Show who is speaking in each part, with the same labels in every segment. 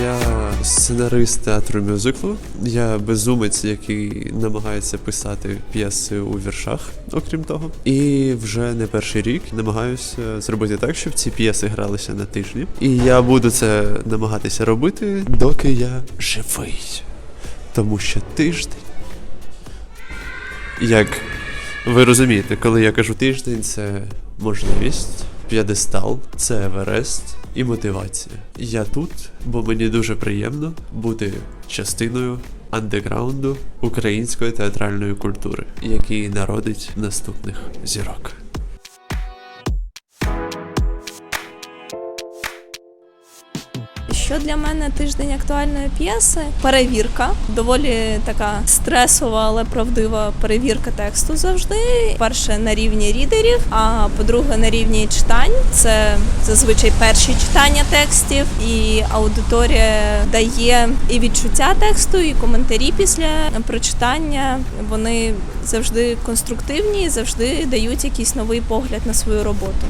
Speaker 1: Я сценарист театру мюзиклу. Я безумець, який намагається писати п'єси у віршах, окрім того. І вже не перший рік намагаюся зробити так, щоб ці п'єси гралися на тижні. І я буду це намагатися робити, доки я живий. Тому що тиждень. Як ви розумієте, коли я кажу тиждень, це можливість п'єдестал, це Еверест і мотивація. Я тут, бо мені дуже приємно бути частиною андеграунду української театральної культури, який народить наступних зірок.
Speaker 2: Що для мене тиждень актуальної п'єси? Перевірка, доволі така стресова, але правдива перевірка тексту завжди. Перше на рівні рідерів, а по-друге, на рівні читань. Це зазвичай перші читання текстів, і аудиторія дає і відчуття тексту, і коментарі після прочитання. Вони завжди конструктивні, завжди дають якийсь новий погляд на свою роботу.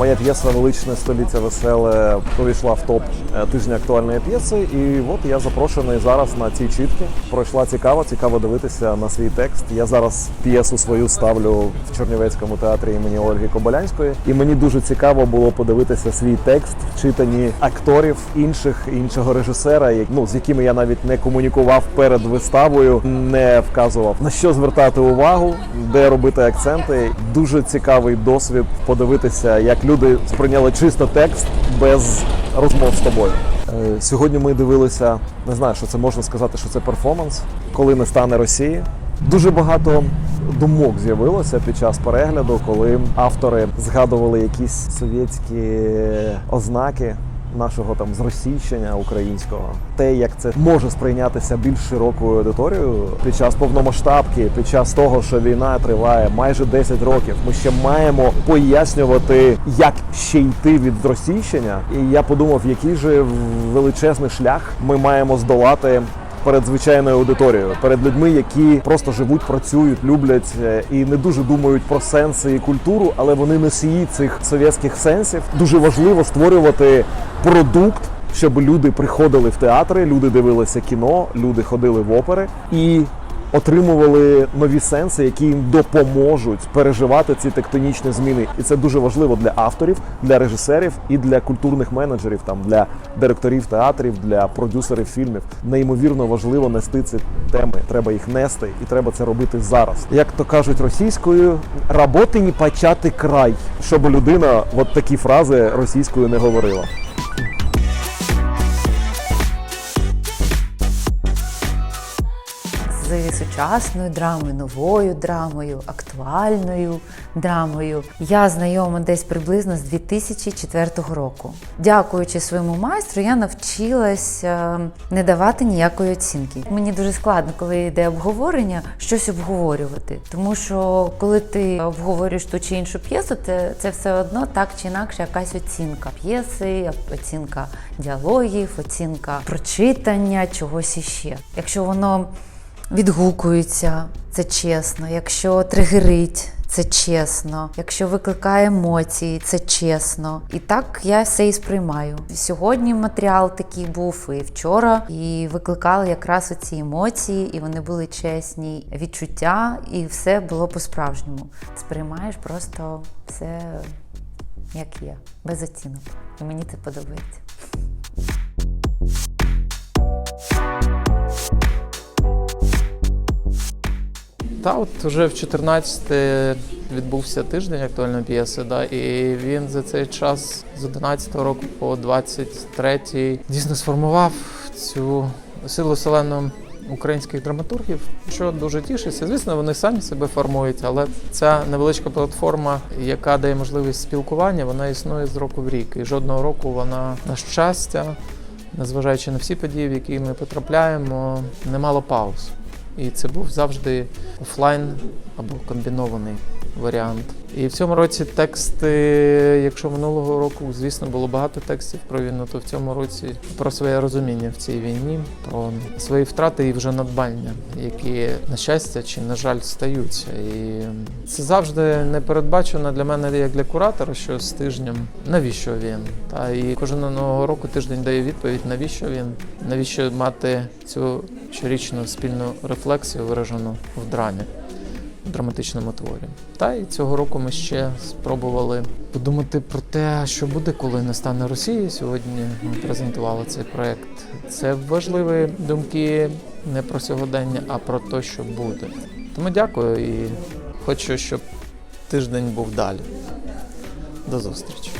Speaker 3: Моя п'єса Величне століття веселе увійшла в топ е, тижня актуальної п'єси. І от я запрошений зараз на ці чітки. Пройшла цікаво, цікаво дивитися на свій текст. Я зараз п'єсу свою ставлю в Чернівецькому театрі імені Ольги Кобилянської. І мені дуже цікаво було подивитися свій текст в читанні акторів інших іншого режисера, ну з якими я навіть не комунікував перед виставою, не вказував на що звертати увагу, де робити акценти. Дуже цікавий досвід подивитися, як люди сприйняли чисто текст без розмов з тобою. Е, Сьогодні ми дивилися, не знаю, що це можна сказати, що це перформанс, коли не стане Росії. Дуже багато думок з'явилося під час перегляду, коли автори згадували якісь совєтські ознаки нашого там зросійщення українського, те, як це може сприйнятися більш широкою аудиторією під час повномасштабки, під час того, що війна триває майже 10 років. Ми ще маємо пояснювати, як ще йти від зросійщення. І я подумав, який же величезний шлях ми маємо здолати перед звичайною аудиторією, перед людьми, які просто живуть, працюють, люблять е, і не дуже думають про сенси і культуру, але вони носії цих совєтських сенсів. Дуже важливо створювати продукт. Щоб люди приходили в театри, люди дивилися кіно, люди ходили в опери і отримували нові сенси, які їм допоможуть переживати ці тектонічні зміни. І це дуже важливо для авторів, для режисерів і для культурних менеджерів, там для директорів театрів, для продюсерів фільмів. Неймовірно важливо нести ці теми. Треба їх нести, і треба це робити зараз. Як то кажуть російською, роботи не почати край, щоб людина от такі фрази російською не говорила.
Speaker 4: З сучасною драмою, новою драмою, актуальною драмою. Я знайома десь приблизно з 2004 року. Дякуючи своєму майстру, я навчилась е, не давати ніякої оцінки. Мені дуже складно, коли йде обговорення, щось обговорювати. Тому що коли ти обговорюєш ту чи іншу п'єсу, це, це все одно так чи інакше якась оцінка п'єси, оцінка діалогів, оцінка прочитання, чогось іще. Якщо воно відгукується, це чесно. Якщо тригерить, це чесно. Якщо викликає емоції, це чесно. І так я все і сприймаю. Сьогодні матеріал такий був і вчора, і викликали якраз оці емоції, і вони були чесні, відчуття, і все було по-справжньому. Сприймаєш просто все як є, без оцінок. І мені це подобається.
Speaker 5: Та от вже в 14 відбувся тиждень актуальної п'єси, да, і він за цей час з 11 року по 23 дійсно сформував цю силу селену українських драматургів, що дуже тішиться. Звісно, вони самі себе формують, але ця невеличка платформа, яка дає можливість спілкування, вона існує з року в рік. І жодного року вона на щастя, незважаючи на всі події, в які ми потрапляємо, немало пауз. І це був завжди офлайн або комбінований варіант. І в цьому році тексти, якщо минулого року, звісно, було багато текстів про війну, то в цьому році про своє розуміння в цій війні, про свої втрати і вже надбання, які на щастя чи на жаль стаються. І це завжди непередбачено для мене як для куратора, що з тижнем навіщо він. Та і кожного року тиждень дає відповідь, навіщо він, навіщо мати цю щорічну спільну рефлексію виражену в драмі драматичному творі. Та і цього року ми ще спробували подумати про те, що буде, коли не стане Росії. Сьогодні ми презентували цей проект. Це важливі думки не про сьогодення, а про те, що буде. Тому дякую і хочу, щоб тиждень був далі. До зустрічі.